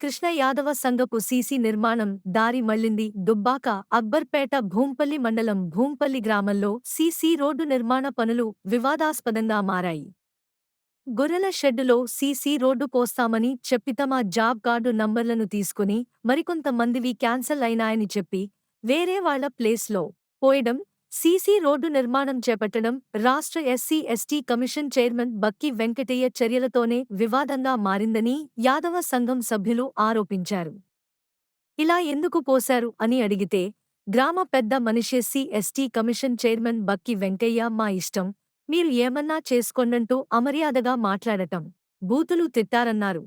Krishna Yadava సంఘపు CC నిర్మాణం దారి మళ్ళింది దుబ్బాక అక్బర్పేట భూంపల్లి మండలం భూంపల్లి గ్రామంలో సీసీ రోడ్డు నిర్మాణ పనులు వివాదాస్పదంగా మారాయి. గొర్రెల షెడ్డులో సీసీ రోడ్డు పోస్తామని చెప్పి తమ జాబ్ కార్డు నంబర్లను తీసుకుని మరికొంతమందివి క్యాన్సల్ అయినాయని చెప్పి వేరే వాళ్ళ ప్లేస్లో పోయడం సీసీ రోడ్డు నిర్మాణం చేపట్టడం రాష్ట్ర SC ST commission chairman Bakki Venkataiah చర్యలతోనే వివాదంగా మారిందని యాదవ సంఘం సభ్యులు ఆరోపించారు. ఇలా ఎందుకు పోశారు అని అడిగితే గ్రామ పెద్ద మనిషెస్సీ ST commission chairman Bakki Venkaiah మా ఇష్టం మీరు ఏమన్నా చేసుకోండంటూ అమర్యాదగా మాట్లాడటం బూతులు తిట్టారన్నారు.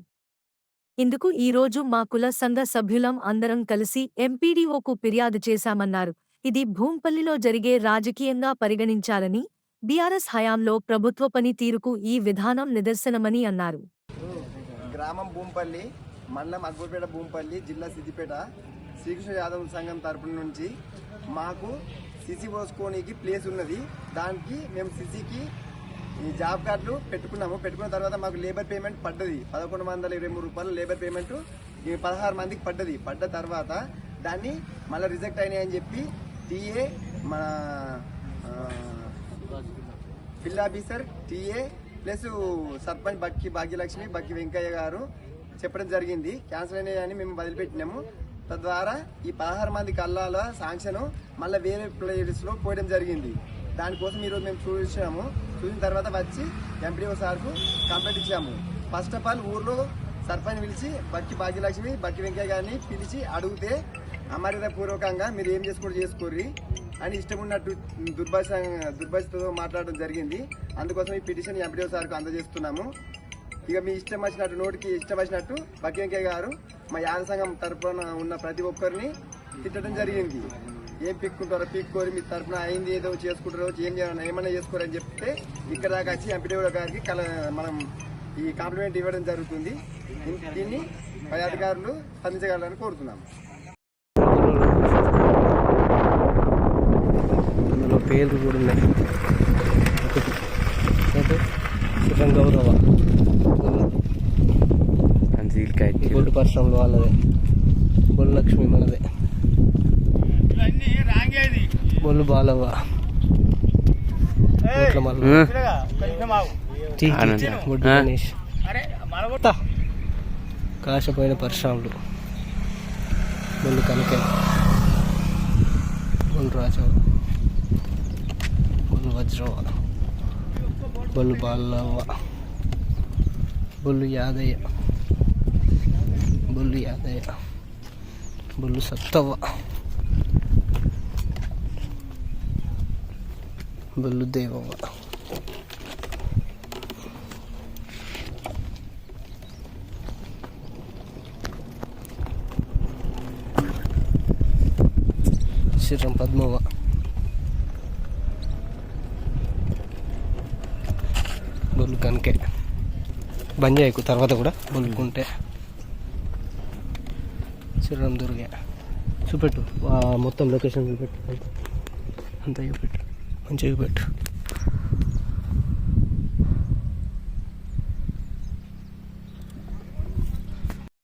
ఇందుకు ఈరోజు మా కుల సంఘ సభ్యులం అందరం కలిసి ఎంపీడీఓకు ఫిర్యాదు చేశామన్నారు. ఇది భూంపల్లిలో జరిగే రాజకీయంగా పరిగణించాలని బీఆర్ఎస్ హయాంలో ప్రభుత్వ పనితీరుకు ఈ విధానం నిదర్శనమని అన్నారు. గ్రామం భూంపల్లి మండలం అక్బర్పేట భూంపల్లి జిల్లా సిద్దిపేట శ్రీకృష్ణ యాదవ్ సంఘం తరపున నుంచి మాకు సిసి పోసుకోనికి ప్లేస్ ఉన్నది. దానికి మేము సిసికి ఈ జాబ్ కార్డులు పెట్టుకున్నాము. పెట్టుకున్న తర్వాత మాకు లేబర్ పేమెంట్ పడ్డది. పదకొండు వందల ఇరవై మూడు రూపాయలు లేబర్ పేమెంట్ పదహారు మందికి పడ్డది. పడ్డ తర్వాత దాన్ని మళ్ళీ రిజెక్ట్ అయినాయని చెప్పి టీఏ మన ఆ, officer TA plus sarpanch Bakki Bhagyalakshmi Bakki Venkaiah garu చెప్పడం జరిగింది. క్యాన్సిల్ అయినాయని మేము వదిలిపెట్టినాము. తద్వారా ఈ పదహారు మంది కల్లాల శాంక్షన్ మళ్ళీ వేరే ప్లేస్లో పోయడం జరిగింది. దానికోసం ఈరోజు మేము చూసినాము. చూసిన తర్వాత వచ్చి ఎంపీడీఓ సార్కు కంప్లైంట్ ఇచ్చాము. ఫస్ట్ ఆఫ్ ఆల్ ఊర్లో సర్పంచ్ పిలిచి బక్కి భాగ్యలక్ష్మి బక్కి వెంకయ్య గారిని పిలిచి అడిగితే అమర్యాద పూర్వకంగా మీరు ఏం చేసుకోరు చేసుకోర్రి అని ఇష్టం ఉన్నట్టు దుర్భాష దుర్భాషతో మాట్లాడడం జరిగింది. అందుకోసం ఈ పిటిషన్ ఎంపీడీఓ సార్కు అందజేస్తున్నాము. ఇక మీ ఇష్టం వచ్చినట్టు నోటికి ఇష్టం వచ్చినట్టు బక్కి వెంకయ్య గారు మా యాద సంఘం తరఫున ఉన్న ప్రతి ఒక్కరిని తిట్టడం జరిగింది. ఏం పిక్కుంటారో పిక్కోరి మీ తరపున అయింది ఏదో చేసుకుంటారో ఏం చేయాలన్నా ఏమన్నా చేసుకోరని చెప్తే ఇక్కడ దాకా వచ్చి ఎంపీడీఓ గారికి కల మనం ఈ కాంప్లిమెంట్ ఇవ్వడం జరుగుతుంది. దీన్ని పై అధికారులు స్పందించగలరని కోరుతున్నాము. పేర్లు కూడా ఉన్నాయి. ఒకటి ఏంటి? సుఖం గౌరవ. బొడ్డు పరిశ్రమలు వాళ్ళదే. బొల్లు లక్ష్మి మనదే. బొల్లు బాలవ్వ. కాశపోయిన పరిశ్రమలు. బొల్లు కనక బొల్లు రాజవ వజ్రవ బొల్లు బాలవ్వ బొల్లు యాదయ్య బొల్లు యాదయ్య బొల్లు సత్తవ్వ బొల్లు దేవవ్వ శ్రీరం పద్మవ్వ బొల్లు కనకే బంద్ చేయకు తర్వాత కూడా బొల్లుకుంటే శ్రీరామ్ దుర్గే చూపెట్టు మొత్తం లొకేషన్ చూపెట్టు. అంతా చూపెట్టు. మంచిగా చూపెట్టు.